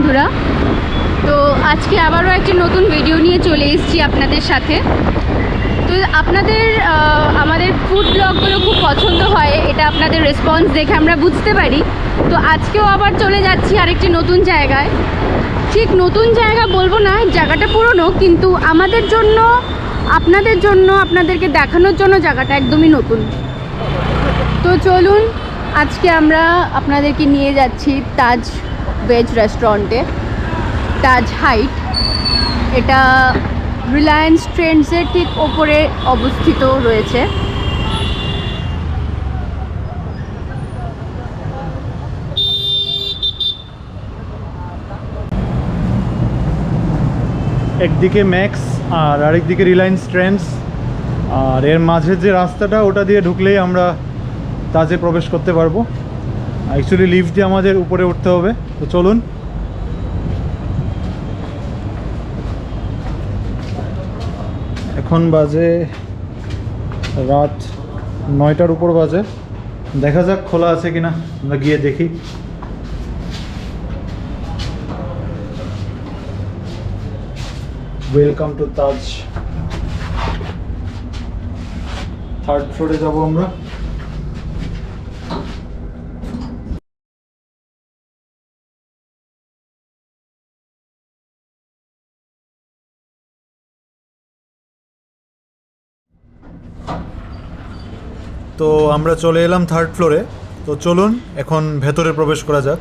বন্ধুরা। তো আজকে আবারও একটি নতুন ভিডিও নিয়ে চলে এসেছি আপনাদের সাথে। তো আপনাদের আমাদের ফুড ব্লগগুলো খুব পছন্দ হয়, এটা আপনাদের রেসপন্স দেখে আমরা বুঝতে পারি। তো আজকেও আবার চলে যাচ্ছি আরেকটি নতুন জায়গায়। ঠিক নতুন জায়গা বলব না, জায়গাটা পুরনো, কিন্তু আমাদের জন্য, আপনাদের জন্য, আপনাদেরকে দেখানোর জন্য জায়গাটা একদমই নতুন। তো চলুন, আজকে আমরা আপনাদেরকে নিয়ে যাচ্ছি তাজ ভেজ রেস্টুরেন্টে তাজ হাইট। এটা রিলায়েন্স ট্রেন্ডসের ঠিক ওপরে অবস্থিত রয়েছে। একদিকে ম্যাক্স আর আরেকদিকে রিলায়েন্স ট্রেন্ডস। আর এর মাঝের যে রাস্তাটা, ওটা দিয়ে ঢুকলেই আমরা তাজে প্রবেশ করতে পারব। অ্যাকচুয়ালি লিফট দিয়ে আমাদের উপরে উঠতে হবে। তো চলুন। এখন বাজে রাত নয়টার উপর বাজে। দেখা যাক খোলা আছে কিনা, আমরা গিয়ে দেখি। ওয়েলকাম টু তাজ থার্ড ফ্লোরে যাব আমরা। তো আমরা চলে এলাম থার্ড ফ্লোরে তো চলুন এখন ভেতরে প্রবেশ করা যাক।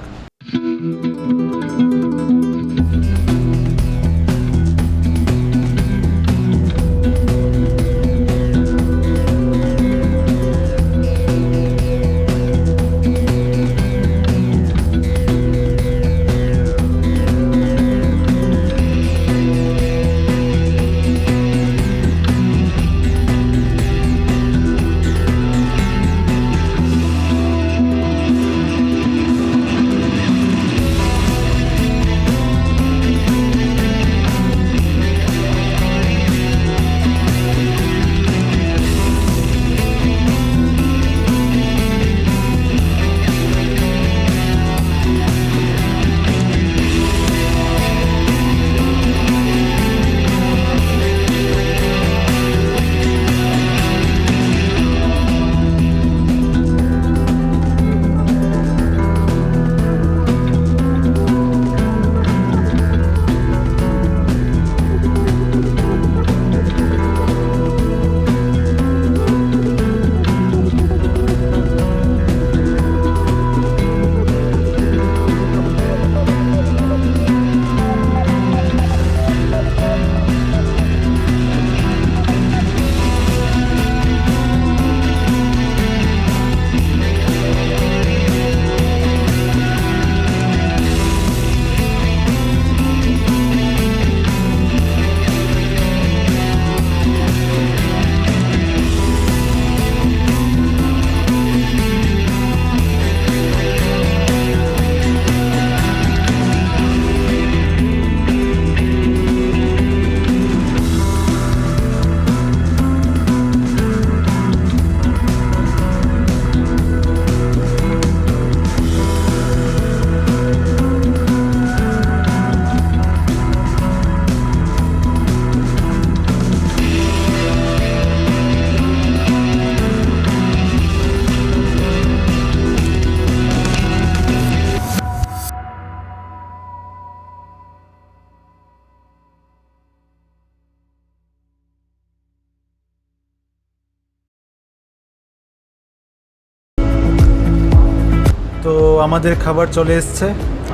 আমাদের খাবার চলে এসছে,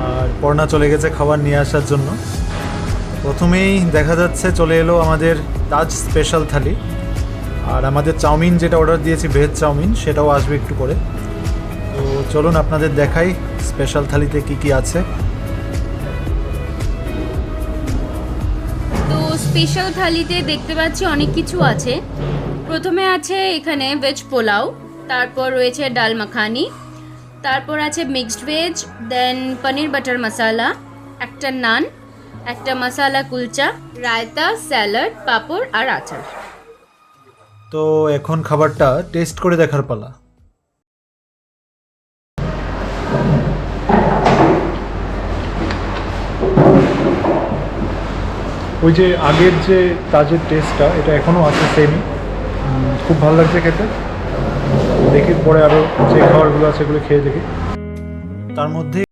আর পর্ণা চলে গেছে খাবার নিয়ে আসার জন্য। প্রথমেই দেখা যাচ্ছে চলে এলো আমাদের তাজ স্পেশাল থালি, আর আমাদের চাউমিন যেটা অর্ডার দিয়েছি, ভেজ চাউমিন, সেটাও আসবে একটু করে তো চলুন আপনাদের দেখাই স্পেশাল থালিতে কি কি আছে। তো স্পেশাল থালিতে দেখতে পাচ্ছি অনেক কিছু আছে। প্রথমে আছে এখানে ভেজ পোলাও, তারপর রয়েছে ডাল মাখানি তারপর আছে mixed veg then paneer butter masala একটা নান একটা মশালা কুলচা রায়তা স্যালাড পাঁপড় আর আচার। তো এখন খাবারটা টেস্ট করে দেখার পালা। ওই যে আগের যে তাজের টেস্টটা এটা এখনও আছে সেমই খুব ভালো লাগছে খেতে। দেখি পরে আরও যে খাবারগুলো আছে সেগুলো খেয়ে দেখি। তার মধ্যে